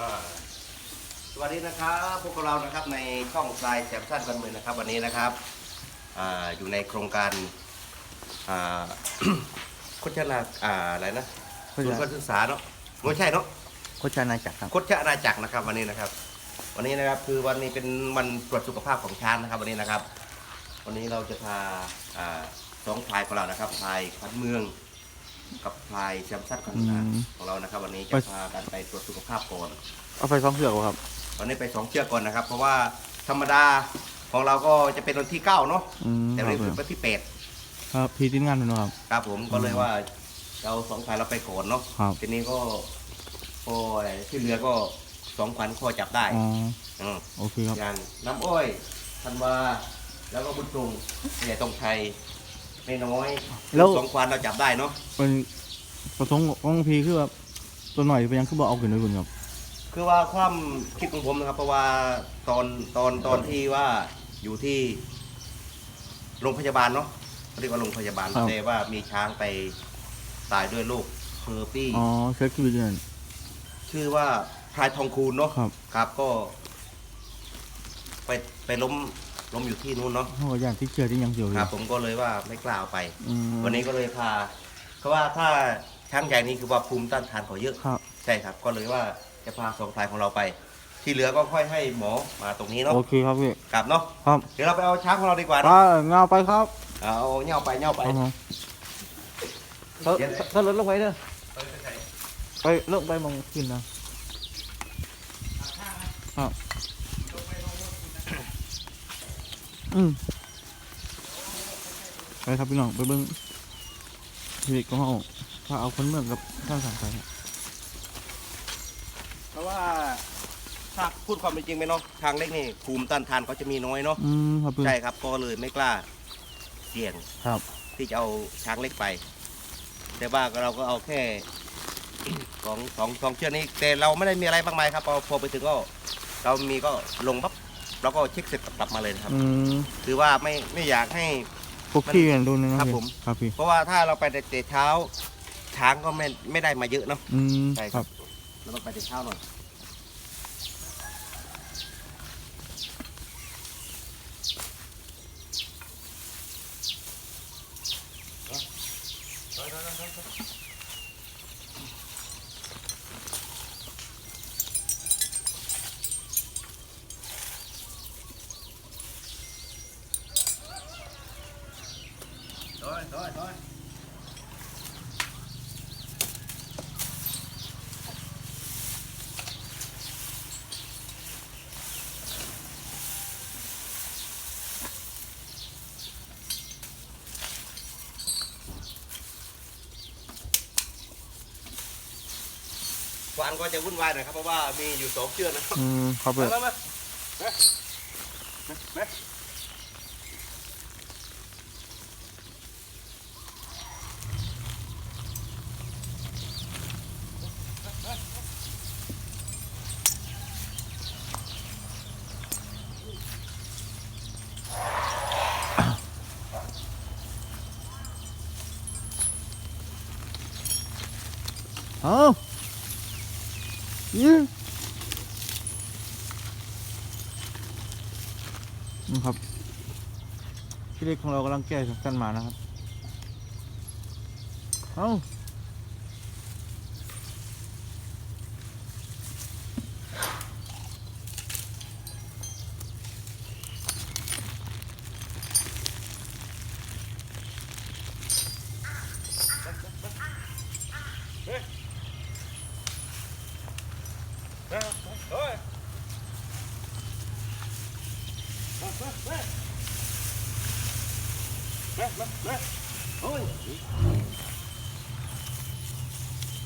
อ่าสวัสดีนะครับพวกเรานะครับในช่องทรายแซมสั้นกันเมืองนะครับ วันนี้นะครับอ่าอยู่ในโครงการอ่าโคชนาอ่าอะไรนะโฆศูนษย์ณาการศึกษาเนาะไม่ใช่เนาะโฆษณาจักรครับโคชนาจักรนะครับ วันนี้นะครับ วันนี้นะครับคือวันนี้เป็นวันตรวจสุขภาพของช้างนะครับ วันนี้นะครับ วันนี้เราจะพาอ่าสองพลายของเรานะครับพลายพันเมือง กับพลายแซมสั้นของเราของเรานะครับ วันนี้จะพากันไปตรวจสุขภาพก่อนเอาไฟสองเสือกครับ วันนี้ไปสองเชือกก่อนนะครับ เพราะว่าธรรมดาของเราก็จะเป็นวันที่เก้าเนาะอืม แต่ควัรันบนี้เป็นวันที่แปดครับพี่ทีมงานเป็นครับ ครับผมก็เลยว่าเราสองฝ่ายเราไปก่อนเนาะครับ ทีนี้ก็พออะไรที่เหลือก็สองขวัญข้อจับได้อ๋ออืมโอเคครับ อย่างน้ำอ้อยธันวา แล้วก็บุญตรงเนี่ยตรงไทย ไม่น้อยแล้ว สองขวัญเราจับได้เนาะเป็นประสงค์ของพี่คือแบบตัวหน่อยเป็นยังคือบอกเอาขึ้นด้วยคุณครับ คือว่าความคิดของผมนะครับ เพราะว่าตอนตอนตอนที่ว่าอยู่ที่โรงพยาบาลเนาะเขาเรียกว่าโรงพยาบาลครับ แต่ว่ามีช้างไปตายด้วยโรคเฮอร์ปี้ อ๋อเช็คชีวิตนั่นชื่อว่าพลายทองคูณเนาะครับ ครับก็ ไปไปล้ม ล้มอยู่ที่นู้นเนาะเขาบอกอย่างที่เชื่อที่ยังเสียวอคยู่รับ ผมก็เลยว่าไม่กล้าเอาไป อืมวันนี้ก็เลยพาเพราะว่าถ้าช้างใหญ่นี้คือว่าภูมิต้านทานเขาเยอะ ครับ ใช่ครับ ก็เลยว่าจะพาสองพลายของเราไป ที่เหลือก็ค่อยให้หมอมาตรงนี้เนาะโอเคครับพี่กลับเนาะ ครับเดี๋ยวเราไปเอาช้างของเราดีกว่าไปเนาะเงาไปครับเอาเงี้ยวไปเงี้ยวไปเอามาถ้าถ้ารถลงไปเด้อไปลงไปมองขึ้นนะ ครับ อืมไปครับพี่น้องไปเบิ้งชีวิตของเขาถ้าเอาคนเมืองกับข้าวสารไปครับเพราะว่าถ้าพูดความเป็นจริงไหมเนาะทางเล็กนี่ภูมิต้านทานเขาจะมีน้อยเนาะอืมครับพี่ใช่ครับก็เลยไม่กล้าเสี่ยงครับ ที่จะเอาช้างเล็กไป แต่ว่าเราก็เอาแค่สองสองสองเชือกนี้แต่เราไม่ได้มีอะไรมากมายครับพอพอไปถึงก็ เรามีก็ลงปั๊บ เราก็เช็คเสร็จกลับมาเลยนะครับ อืมคือว่าไม่ไม่อยากให้ พวกพี่กันดูหนึงนะครับผม ครับพี่เพราะว่าถ้าเราไปแต่เช้าช้างก็ไม่ไม่ได้มาเยอะเนาะ อืมใช่คครัรับ บ เราต้องไปแต่เช้าหน่อยานก็จะวุ่นวายหน่อยครับเพราะว่ามีอยู่สองเชือกนะครับอืมครับพี่มามามามามาเอา นะครับพี่เล็กของเรากำลังแก้กันมานะครับ เอา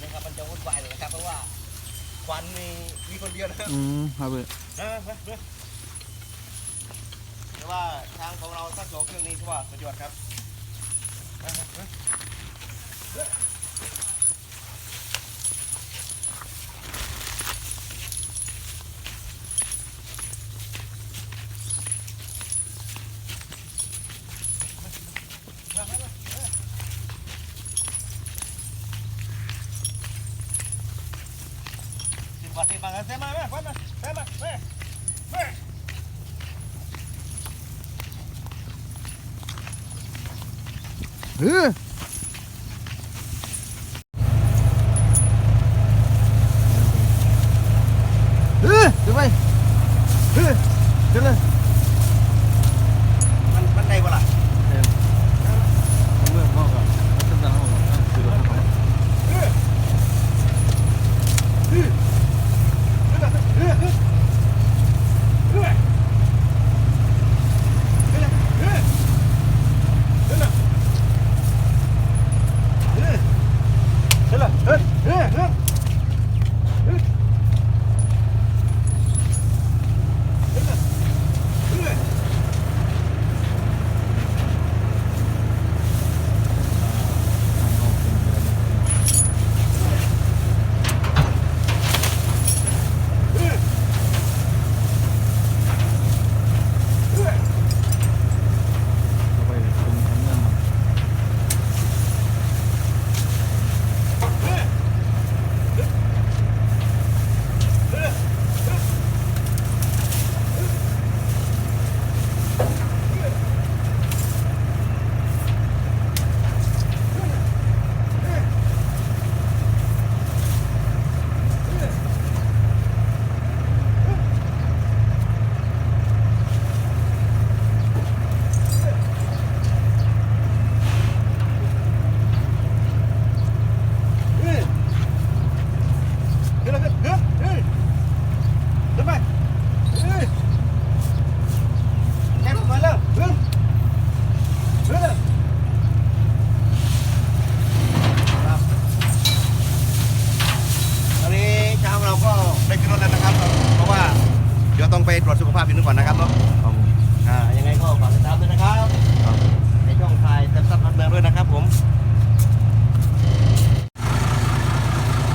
นะครับมันจะวุ่นวายเลยนะครับเพราะว่าควันมีมีคนเดียวนะครับอืมครับเว้ยเออเออเออแต่ว่าทางของเราสักโยเครื่องนี้ที่ว่าสุดยอดครับเออเาแม่ไปมาไปมา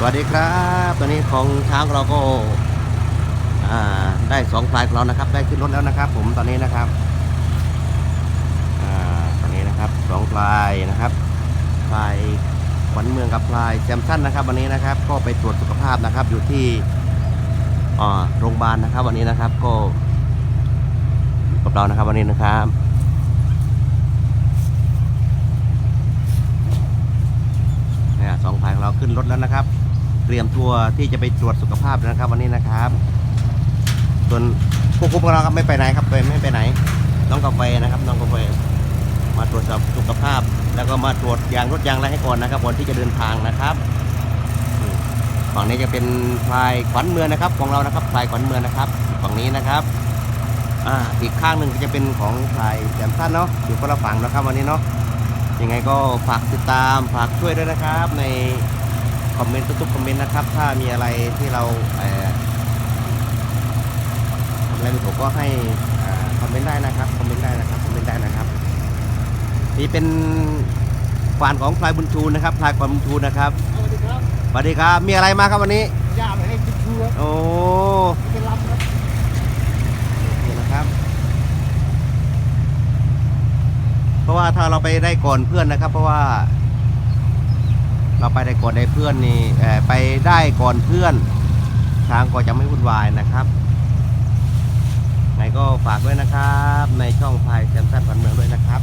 วัสดีครับ ตอนนี้ของช้างเราก็ได้สองพลายของเรานะครับ ได้ขึ้นรถแล้วนะครับ ผมตอนนี้นะครับอตอนนี้นะครับสองพลายนะครับพลายขวัญเมืองกับพลายแซมสันนะครับ วันนี้นะครับ ก็ไปตรวจสุขภาพนะครับ อยู่ที่โรงพยาบาลนะครับ วันนี้นะครับก็กับเรานะครับ วันนี้นะครับเนี่ยสองพายของเราขึ้นรถแล้วนะครับ เตรียมตัวที่จะไปตรวจสุขภาพนะครับ วันนี้นะครับ ส่วนพวกคุของเราครับไม่ไปไหนครับไปไม่ไปไหน น้องกาแฟนะครับ น้องกาแฟมาตรวจสอบสุขภาพ แล้วก็มาตรวจยางรถยางอะไรให้ก่อนนะครับก่อนที่จะเดินทางนะครับฝั่งนี้จะเป็นพลายขวัญเมืองนะครับ ของเรานะครับพลายขวัญเมืองนะครับฝั่งนี้นะครับอ่าอีกข้างหนึ่งก็จะเป็นของพลายแจมสั้นเนาะอยู่คนละฝั่งนะครับวันนี้เนาะยังไงก็ฝากติดตามฝากช่วยด้วยนะครับใน คอมเมนต์ทุกๆคอมเมนต์นะครับ ถ้ามีอะไรที่เราเอ่อทำอะไรไม่ถูกก็ให้อ่าคอมเมนต์ได้นะครับคอมเมนต์ได้นะครับคอมเมนต์ได้นะครับนี่เป็นฟานของพลายบุญชูนะครับพลายความบุญชูนะครับสวัสดีครับสวัสดีครับมีอะไรมาครับวันนี้ย่าไปให้กินเพื่อโอ้เป็นลำครับนี่นะครับ เพราะว่าถ้าเราไปได้ก่อนเพื่อนนะครับ เพราะว่า เราไปได้ก่อนได้เพื่อนนี่ไปได้ก่อนเพื่อนช้างก็จะไม่วุ่นวายนะครับไงก็ฝากด้วยนะครับ ในช่องพายแซมสันพันเมืองด้วยนะครับ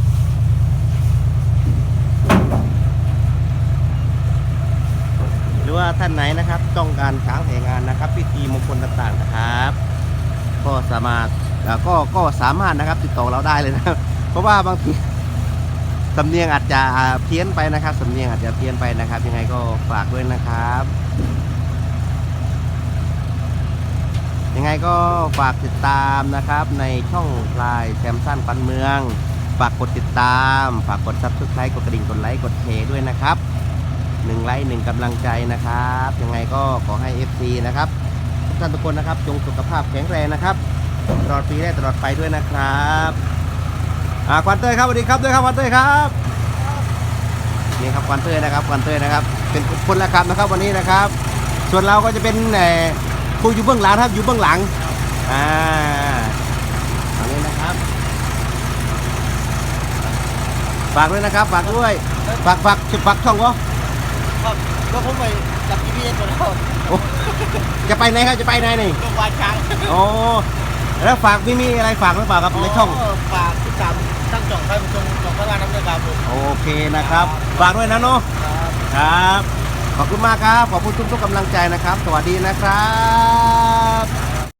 หรือว่าท่านไหนนะครับต้องการช้างแห่งานนะครับ พิธีมงคลต่างๆนะครับ ก็สามารถก็ก็สามารถนะครับติดต่อเราได้เลยนะเพราะว่าบางที สำเนียงอาจจะเพี้ยนไปนะครับสำเนียงอาจจะเพี้ยนไปนะครับ ยังไงก็ฝากด้วยนะครับ ยังไงก็ฝากติดตามนะครับในช่องพลายแซมสั้นปันเมือง ฝากกดติดตาม ฝากกดซับสไครต์กดกระดิ่งกดไลค์กดแชร์ด้วยนะครับหนึ่งไลค์หนึ่งกำลังใจนะครับ ยังไงก็ขอให้ FC นะครับแฟท่านทุกคนนะครับ จงสุขภาพแข็งแรงนะครับ ตลอดปีได้ตลอดไปด้วยนะครับ อ่าควันเตยครับสวัสดีครับด้วยครับควันเตยครับนี่ครับควันเตยนะครับควันเตยนะครับ เป็นคนละครับนะครับวันนี้นะครับ ส่วนเราก็จะเป็นเอ่อผู้อยู่เบื้องหลังครับอยู่เบื้องหลังอ่าอันนี้นะครับฝากด้วยนะครับฝากด้วยฝากฝากฝากช่องก็ครับก็ผมไปจับ GPS ตัวแล้วโอ้จะไปไหนครับจะไปไหนนี่โรงพยาบาลช้างโอ้แล้วฝากมีมีอะไรฝากหรือเปล่าครับในช่องฝากติดตาม ตั้งจ่องให้ผมจงจ่องพระงานน้ำเงินครับผมโอเคนะครับ ฝากด้วยนะเนาะครับครับ ขอบคุณมากครับ ขอบคุณทุกๆกำลังใจนะครับ สวัสดีนะครับ